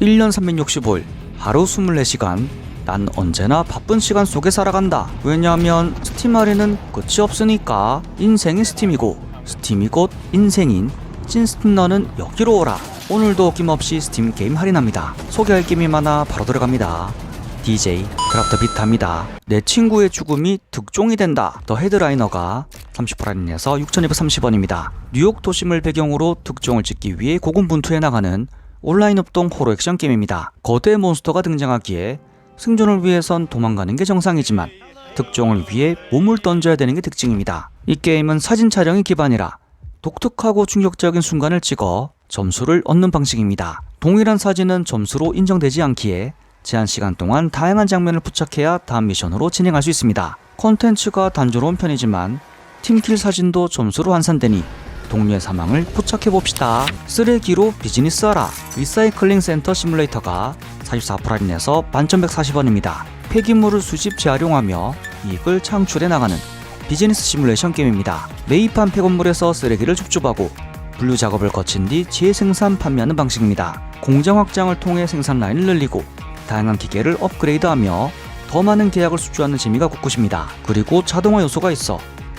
1년 365일 하루 24시간. 난 언제나 바쁜 시간 속에 살아간다. 왜냐하면 스팀 아래는 끝이 없으니까. 인생이 스팀이고 스팀이 곧 인생인. 찐스팀너는 여기로 오라. 오늘도 어김없이 스팀 게임 할인합니다. 소개할 게임이 많아 바로 들어갑니다. DJ 드랍더 비타입니다. 내 친구의 죽음이 득종이 된다. 더 헤드라이너가 30%에서 6230원입니다. 뉴욕 도심을 배경으로 득종을 찍기 위해 고군분투해 나가는 온라인 협동 호러 액션 게임입니다. 거대 몬스터가 등장하기에 생존을 위해선 도망가는 게 정상이지만 득종을 위해 몸을 던져야 되는 게 특징입니다. 이 게임은 사진 촬영이 기반이라 독특하고 충격적인 순간을 찍어 점수를 얻는 방식입니다. 동일한 사진은 점수로 인정되지 않기에 제한 시간 동안 다양한 장면을 포착해야 다음 미션으로 진행할 수 있습니다. 콘텐츠가 단조로운 편이지만 팀킬 사진도 점수로 환산되니 동료의 사망을 포착해 봅시다. 쓰레기로 비즈니스 하라. 리사이클링 센터 시뮬레이터가 44% 할인해서 1140원입니다. 폐기물을 수집 재활용하며 이익을 창출해 나가는 비즈니스 시뮬레이션 게임입니다. 매입한 폐건물에서 쓰레기를 줍줍하고 분류 작업을 거친 뒤 재생산 판매하는 방식입니다. 공장 확장을 통해 생산 라인을 늘리고 다양한 기계를 업그레이드하며 더 많은 계약을 수주하는 재미가 곳곳입니다. 그리고 자동화 요소가 있어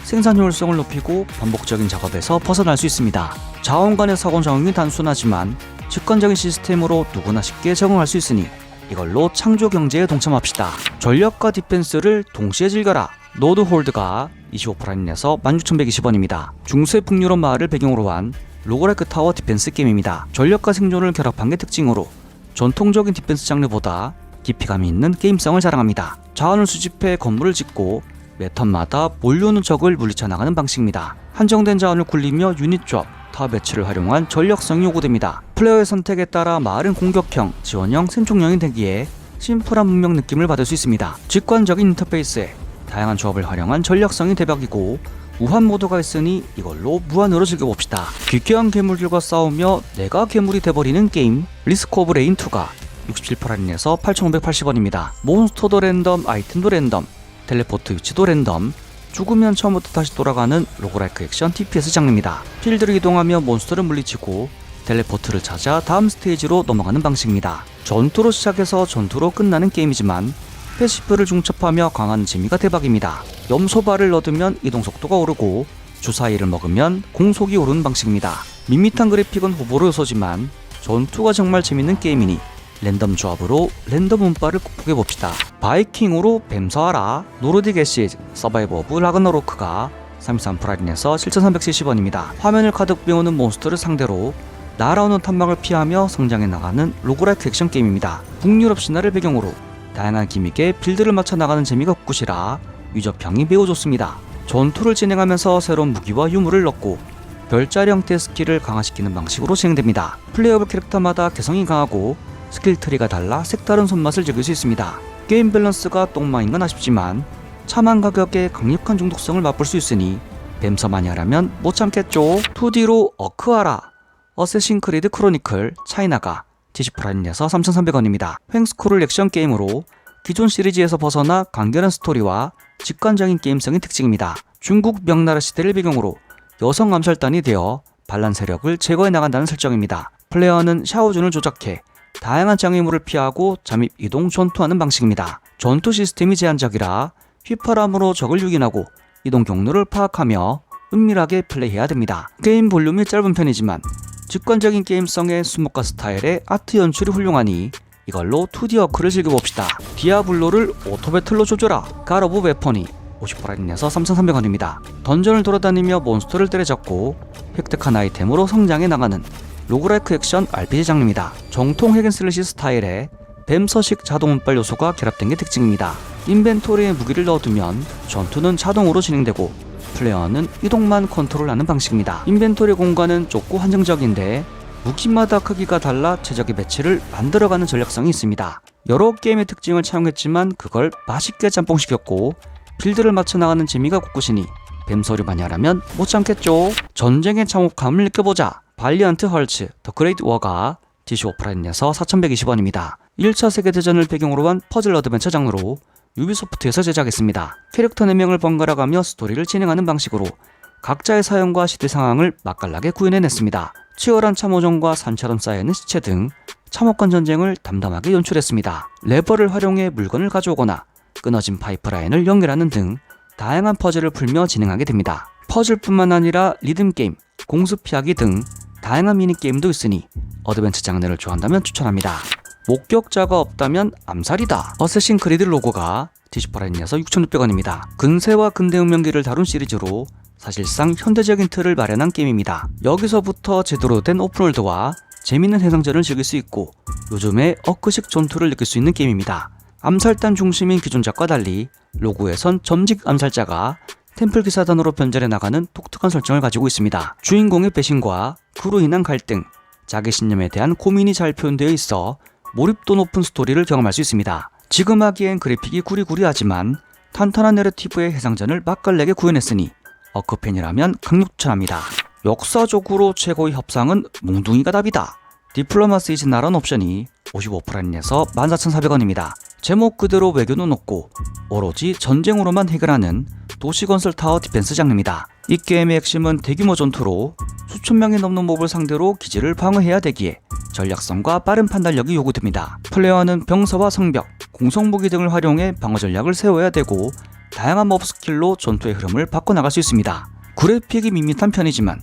생산 효율성을 높이고 반복적인 작업에서 벗어날 수 있습니다. 자원 간의 사고 적용이 단순하지만 직관적인 시스템으로 누구나 쉽게 적응할 수 있으니 이걸로 창조 경제에 동참합시다. 전력과 디펜스를 동시에 즐겨라. 노드 홀드가 25% 할인해서 16,120원입니다. 중세 북유럽 마을을 배경으로 한 로그라이크 타워 디펜스 게임입니다. 전력과 생존을 결합한 게 특징으로 전통적인 디펜스 장르보다 깊이감이 있는 게임성을 자랑합니다. 자원을 수집해 건물을 짓고 매 턴마다 몰려오는 적을 물리쳐 나가는 방식입니다. 한정된 자원을 굴리며 유닛 조합, 타워 배치를 활용한 전력성이 요구됩니다. 플레이어의 선택에 따라 마을은 공격형, 지원형, 생존형이 되기에 심플한 문명 느낌을 받을 수 있습니다. 직관적인 인터페이스에 다양한 조합을 활용한 전력성이 대박이고 무한 모드가 있으니 이걸로 무한으로 즐겨봅시다. 기괴한 괴물들과 싸우며 내가 괴물이 돼버리는 게임 리스크 오브 레인 2가 67% 할인해서 8,580원입니다. 몬스터도 랜덤, 아이템도 랜덤, 텔레포트 위치도 랜덤, 죽으면 처음부터 다시 돌아가는 로그라이크 액션 TPS 장르입니다. 필드를 이동하며 몬스터를 물리치고 텔레포트를 찾아 다음 스테이지로 넘어가는 방식입니다. 전투로 시작해서 전투로 끝나는 게임이지만 패시브를 중첩하며 강한 재미가 대박입니다. 염소발을 얻으면 이동 속도가 오르고 주사위를 먹으면 공속이 오르는 방식입니다. 밋밋한 그래픽은 호불호 요소지만 전투가 정말 재밌는 게임이니 랜덤 조합으로 랜덤 운빨을 극복해 봅시다. 바이킹으로 뱀서하라 노르딕 애시즈 서바이버 오브 라그너로크가 33% 할인해서 7,370원입니다. 화면을 가득 메우는 몬스터를 상대로 날아오는 탐막을 피하며 성장해 나가는 로그라이크 액션 게임입니다. 북유럽 신화를 배경으로 다양한 기믹에 빌드를 맞춰 나가는 재미가 곳곳이라 유저평이 매우 좋습니다. 전투를 진행하면서 새로운 무기와 유물을 넣고 별자리 형태의 스킬을 강화시키는 방식으로 진행됩니다. 플레이어블 캐릭터마다 개성이 강하고 스킬 트리가 달라 색다른 손맛을 즐길 수 있습니다. 게임 밸런스가 똥망인 건 아쉽지만 참한 가격에 강력한 중독성을 맛볼 수 있으니 뱀서만이 하라면 못 참겠죠. 2D로 어크하라 어쌔신 크리드 크로니클 차이나가 70% 할인해서 3,300원입니다. 횡스크롤 액션 게임으로 기존 시리즈에서 벗어나 간결한 스토리와 직관적인 게임성이 특징입니다. 중국 명나라 시대를 배경으로 여성 암살단이 되어 반란 세력을 제거해 나간다는 설정입니다. 플레이어는 샤오준을 조작해 다양한 장애물을 피하고 잠입 이동 전투하는 방식입니다. 전투 시스템이 제한적이라 휘파람으로 적을 유인하고 이동 경로를 파악하며 은밀하게 플레이해야 됩니다. 게임 볼륨이 짧은 편이지만 직관적인 게임성의 수목과 스타일의 아트 연출이 훌륭하니 이걸로 2D 워크를 즐겨봅시다. 디아블로를 오토배틀로 조져라. 가로브 웨퍼니 50% 할인해서 3,300원입니다. 던전을 돌아다니며 몬스터를 때려잡고 획득한 아이템으로 성장해 나가는 로그라이크 액션 RPG 장르입니다. 정통 핵앤슬래시 스타일의 뱀서식 자동 운빨 요소가 결합된 게 특징입니다. 인벤토리에 무기를 넣어두면 전투는 자동으로 진행되고 플레이어는 이동만 컨트롤하는 방식입니다. 인벤토리 공간은 좁고 한정적인데 무기마다 크기가 달라 최적의 배치를 만들어가는 전략성이 있습니다. 여러 게임의 특징을 차용했지만 그걸 맛있게 짬뽕시켰고 빌드를 맞춰 나가는 재미가 곳곳이니 뱀소리 많이 하라면 못 참겠죠. 전쟁의 참혹함을 느껴보자. 발리언트 헐츠 더 그레이트 워가 DC 오프라인에서 4,120원입니다. 1차 세계대전을 배경으로 한 퍼즐 어드벤처 장르로 유비소프트에서 제작했습니다. 캐릭터 4명을 번갈아 가며 스토리를 진행하는 방식으로 각자의 사연과 시대 상황을 맛깔나게 구현해냈습니다. 치열한 참호전과 산처럼 쌓여있는 시체 등 참혹한 전쟁을 담담하게 연출했습니다. 레버를 활용해 물건을 가져오거나 끊어진 파이프라인을 연결하는 등 다양한 퍼즐을 풀며 진행하게 됩니다. 퍼즐뿐만 아니라 리듬 게임, 공수 피하기 등 다양한 미니 게임도 있으니 어드벤처 장르를 좋아한다면 추천합니다. 목격자가 없다면 암살이다. 어쌔신 크리드 로고가 디지퍼라인에서 6,600원입니다. 근세와 근대 운명기를 다룬 시리즈로 사실상 현대적인 틀을 마련한 게임입니다. 여기서부터 제대로 된 오픈월드와 재밌는 해상전을 즐길 수 있고 요즘의 어크식 전투를 느낄 수 있는 게임입니다. 암살단 중심인 기존작과 달리 로고에선 점직 암살자가 템플 기사단으로 변절해 나가는 독특한 설정을 가지고 있습니다. 주인공의 배신과 그로 인한 갈등, 자기 신념에 대한 고민이 잘 표현되어 있어 몰입도 높은 스토리를 경험할 수 있습니다. 지금 하기엔 그래픽이 구리구리하지만 탄탄한 내러티브의 해상전을 맛깔나게 구현했으니 어크팬이라면 강력 추천합니다. 역사적으로 최고의 협상은 몽둥이가 답이다. 디플로마스 이즈 나란 옵션이 55%에서 14,400원입니다. 제목 그대로 외교는 없고 오로지 전쟁으로만 해결하는 도시건설 타워 디펜스 장르입니다. 이 게임의 핵심은 대규모 전투로 수천 명이 넘는 몹을 상대로 기지를 방어해야 되기에 전략성과 빠른 판단력이 요구됩니다. 플레이어는 병사와 성벽, 공성무기 등을 활용해 방어 전략을 세워야 되고 다양한 몹 스킬로 전투의 흐름을 바꿔나갈 수 있습니다. 그래픽이 밋밋한 편이지만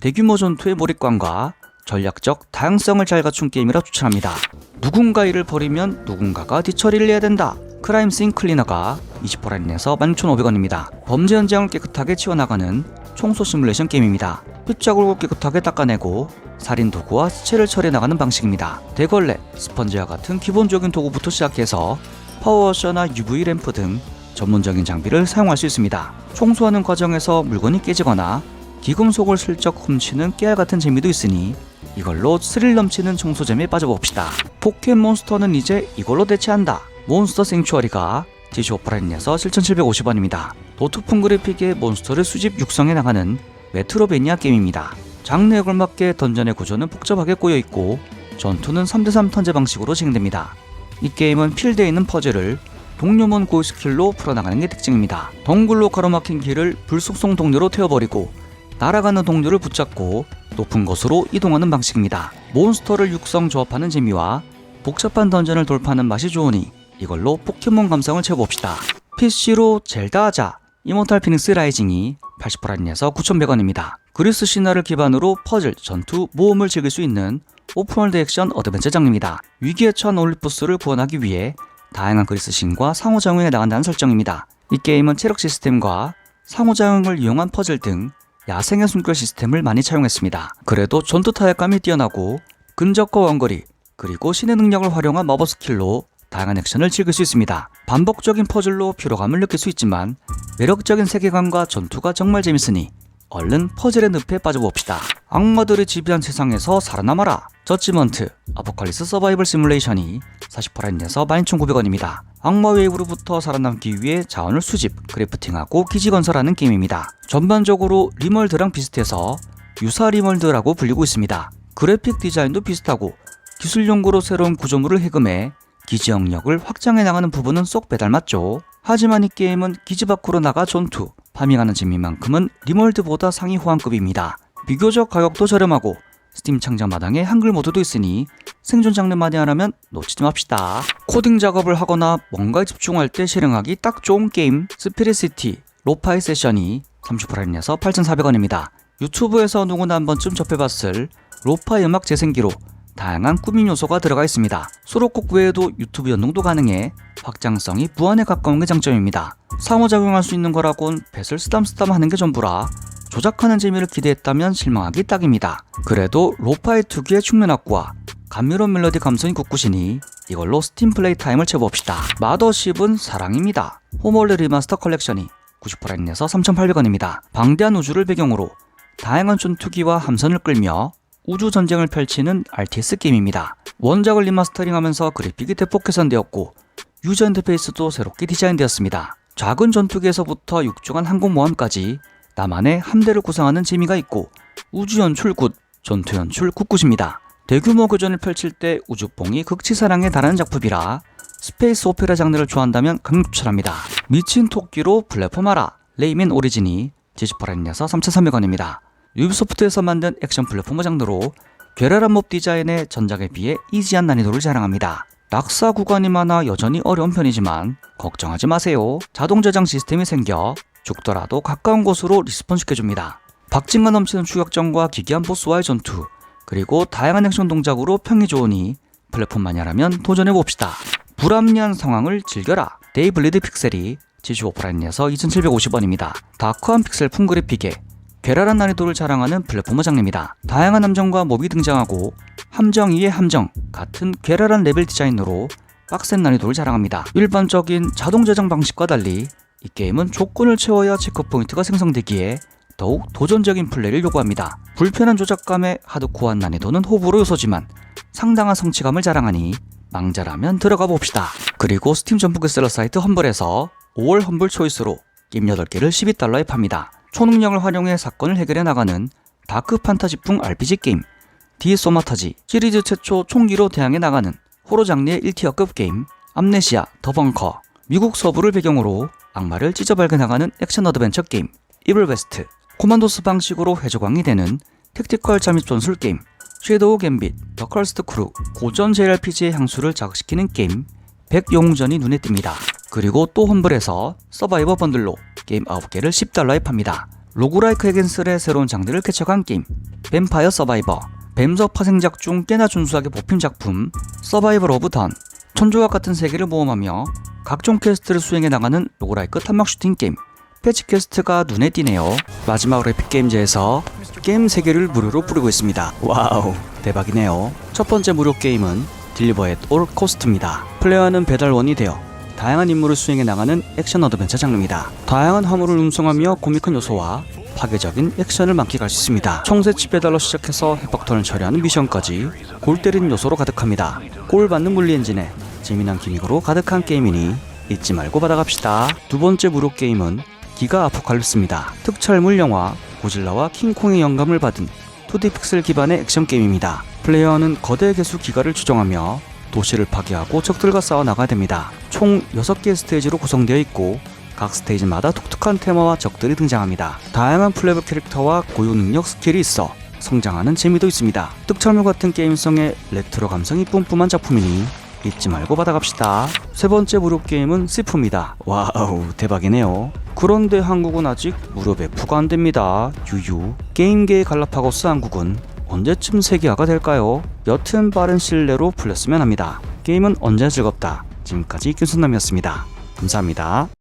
대규모 전투의 몰입감과 전략적 다양성을 잘 갖춘 게임이라 추천합니다. 누군가 일을 벌이면 누군가가 뒤처리를 해야 된다. 크라임 씬 클리너가 20%라인에서 16,500원입니다. 범죄 현장을 깨끗하게 치워나가는 청소 시뮬레이션 게임입니다. 핏자국을 깨끗하게 닦아내고 살인 도구와 시체를 처리해 나가는 방식입니다. 대걸레, 스펀지와 같은 기본적인 도구부터 시작해서 파워워셔나 UV 램프 등 전문적인 장비를 사용할 수 있습니다. 청소하는 과정에서 물건이 깨지거나 기금속을 슬쩍 훔치는 깨알 같은 재미도 있으니 이걸로 스릴 넘치는 청소잼에 빠져봅시다. 포켓몬스터는 이제 이걸로 대체한다. 몬스터 생츄어리가 디시 오프라인에서 7,750원입니다. 도트풍 그래픽의 몬스터를 수집 육성해 나가는 메트로베니아 게임입니다. 장르에 걸맞게 던전의 구조는 복잡하게 꼬여 있고 전투는 3대3 턴제 방식으로 진행됩니다. 이 게임은 필드에 있는 퍼즐을 동료몬 고유 스킬로 풀어나가는 게 특징입니다. 덩굴로 가로막힌 길을 불속성 동료로 태워버리고 날아가는 동료를 붙잡고 높은 곳으로 이동하는 방식입니다. 몬스터를 육성 조합하는 재미와 복잡한 던전을 돌파하는 맛이 좋으니 이걸로 포켓몬 감성을 채워봅시다. PC로 젤다 하자 이모탈 피닉스 라이징이 80%할인에서 9,100원입니다. 그리스 신화를 기반으로 퍼즐, 전투, 모험을 즐길 수 있는 오픈월드 액션 어드벤처 장르입니다. 위기에 처한 올리푸스를 구원하기 위해 다양한 그리스 신과 상호작용해 나간다는 설정입니다. 이 게임은 체력 시스템과 상호작용을 이용한 퍼즐 등 야생의 숨결 시스템을 많이 차용했습니다. 그래도 전투 타격감이 뛰어나고 근접과 원거리 그리고 신의 능력을 활용한 마법 스킬로 다양한 액션을 즐길 수 있습니다. 반복적인 퍼즐로 피로감을 느낄 수 있지만 매력적인 세계관과 전투가 정말 재밌으니 얼른 퍼즐의 늪에 빠져봅시다. 악마들의 지배한 세상에서 살아남아라. 저지먼트 아포칼리스 서바이벌 시뮬레이션이 40%할인에서 12,900원입니다. 악마 웨이브로부터 살아남기 위해 자원을 수집, 크래프팅하고 기지 건설하는 게임입니다. 전반적으로 리멀드랑 비슷해서 유사 리멀드라고 불리고 있습니다. 그래픽 디자인도 비슷하고 기술 연구로 새로운 구조물을 해금해 기지 영역을 확장해 나가는 부분은 쏙 배달맞죠. 하지만 이 게임은 기지 밖으로 나가 전투, 파밍하는 재미만큼은 리멀드보다 상위 호환급입니다. 비교적 가격도 저렴하고 스팀 창작 마당에 한글 모드도 있으니 생존 장르 많이 하라면 놓치지 맙시다. 코딩 작업을 하거나 뭔가에 집중할 때 실행하기 딱 좋은 게임 스피릿시티 로파이 세션이 30%할인해서 8,400원입니다. 유튜브에서 누구나 한 번쯤 접해봤을 로파이 음악 재생기로 다양한 꾸민 요소가 들어가 있습니다. 수록곡 외에도 유튜브 연동도 가능해 확장성이 무한에 가까운 게 장점입니다. 상호작용할 수 있는 거라곤 뱃을 쓰담쓰담 하는 게 전부라 조작하는 재미를 기대했다면 실망하기 딱입니다. 그래도 로파의 특유의 축면악과 감미로운 멜로디 감성이 굳구시니 이걸로 스팀 플레이 타임을 채워봅시다. 마더십은 사랑입니다. 홈월드 리마스터 컬렉션이 90%인에서 3,800원입니다. 방대한 우주를 배경으로 다양한 전투기와 함선을 끌며 우주 전쟁을 펼치는 RTS 게임입니다. 원작을 리마스터링하면서 그래픽이 대폭 개선되었고 유저 인터페이스도 새롭게 디자인되었습니다. 작은 전투기에서부터 육중한 항공모함까지 나만의 함대를 구성하는 재미가 있고 우주 연출 굿, 전투 연출 굿굿입니다. 대규모 교전을 펼칠 때 우주뽕이 극치사랑에 달하는 작품이라 스페이스 오페라 장르를 좋아한다면 강력 추천합니다. 미친 토끼로 플랫폼 하라 레이맨 오리진이 제시퍼라인에서 3,300원입니다. 유비소프트에서 만든 액션 플랫폼 장르로 괴랄한 몹 디자인의 전작에 비해 이지한 난이도를 자랑합니다. 낙사 구간이 많아 여전히 어려운 편이지만 걱정하지 마세요. 자동 저장 시스템이 생겨 죽더라도 가까운 곳으로 리스폰 시켜줍니다. 박진감 넘치는 추격전과 기괴한 보스와의 전투, 그리고 다양한 액션 동작으로 평이 좋으니 플랫폼 마니아라면 도전해봅시다. 불합리한 상황을 즐겨라. 데이블리드 픽셀이 지주 오프라인에서 2750원입니다. 다크한 픽셀 풍 그래픽에 괴랄한 난이도를 자랑하는 플랫포머 장르입니다. 다양한 함정과 몹이 등장하고 함정 위에 함정 같은 괴랄한 레벨 디자인으로 빡센 난이도를 자랑합니다. 일반적인 자동 저장 방식과 달리 이 게임은 조건을 채워야 체크 포인트가 생성되기에 더욱 도전적인 플레이를 요구합니다. 불편한 조작감의 하드코어한 난이도는 호불호 요소지만 상당한 성취감을 자랑하니 망자라면 들어가 봅시다. 그리고 스팀 전북 셀러 사이트 험블에서 5월 험블 초이스로 게임 8개를 12달러에 팝니다. 초능력을 활용해 사건을 해결해 나가는 다크 판타지풍 RPG 게임 디 소마타지 시리즈 최초 총기로 대항해 나가는 호러 장르의 1티어급 게임 암네시아 더 벙커 미국 서부를 배경으로 악마를 찢어 발견나가는 액션 어드벤처 게임 이블 웨스트 코만도스 방식으로 회조광이 되는 택티컬 잠입 전술 게임 섀도우 갬빗 더 컬스트 크루 고전 JRPG의 향수를 자극시키는 게임 백용전이 눈에 띕니다. 그리고 또 험블에서 서바이버 번들로 게임 9개를 10달러에 팝니다. 로그라이크 에겐슬의 새로운 장르를 개척한 게임. 뱀파이어 서바이버. 뱀저 파생작 중 꽤나 준수하게 뽑힌 작품 서바이벌 오브 던. 천조각 같은 세계를 모험하며 각종 퀘스트를 수행해 나가는 로그라이크 탐막 슈팅 게임. 패치 퀘스트가 눈에 띄네요. 마지막으로 에픽게임즈에서 게임 세계를 무료로 뿌리고 있습니다. 와우 대박이네요. 첫 번째 무료 게임은 딜리버 앳올 코스트입니다. 플레이어는 배달원이 되어 다양한 임무를 수행해 나가는 액션 어드벤처 장르입니다 다양한 화물을 운송하며 코믹한 요소와 파괴적인 액션을 만끽할 수 있습니다. 총새치 배달로 시작해서 핵박턴을 처리하는 미션까지 골 때리는 요소로 가득합니다. 골 받는 물리 엔진에 재미난 기믹으로 가득한 게임이니 잊지 말고 받아갑시다. 두 번째 무료 게임은 기가 아포칼립스입니다. 특촬물 영화 고질라와 킹콩의 영감을 받은 2D 픽셀 기반의 액션 게임입니다. 플레이어는 거대 개수 기가를 추종하며 도시를 파괴하고 적들과 싸워 나가야 됩니다. 총 6개의 스테이지로 구성되어 있고 각 스테이지마다 독특한 테마와 적들이 등장합니다. 다양한 플레이브 캐릭터와 고유 능력 스킬이 있어 성장하는 재미도 있습니다. 뚝철물 같은 게임성의 레트로 감성이 뿜뿜한 작품이니 잊지 말고 받아갑시다. 세 번째 무료 게임은 시프입니다. 와우 대박이네요. 그런데 한국은 아직 무료 배포가 안 됩니다. 유유. 게임계의 갈라파고스 한국은 언제쯤 세계화가 될까요? 여튼 빠른 내로 풀렸으면 합니다. 게임은 언제나 즐겁다. 지금까지 김순남이었습니다. 감사합니다.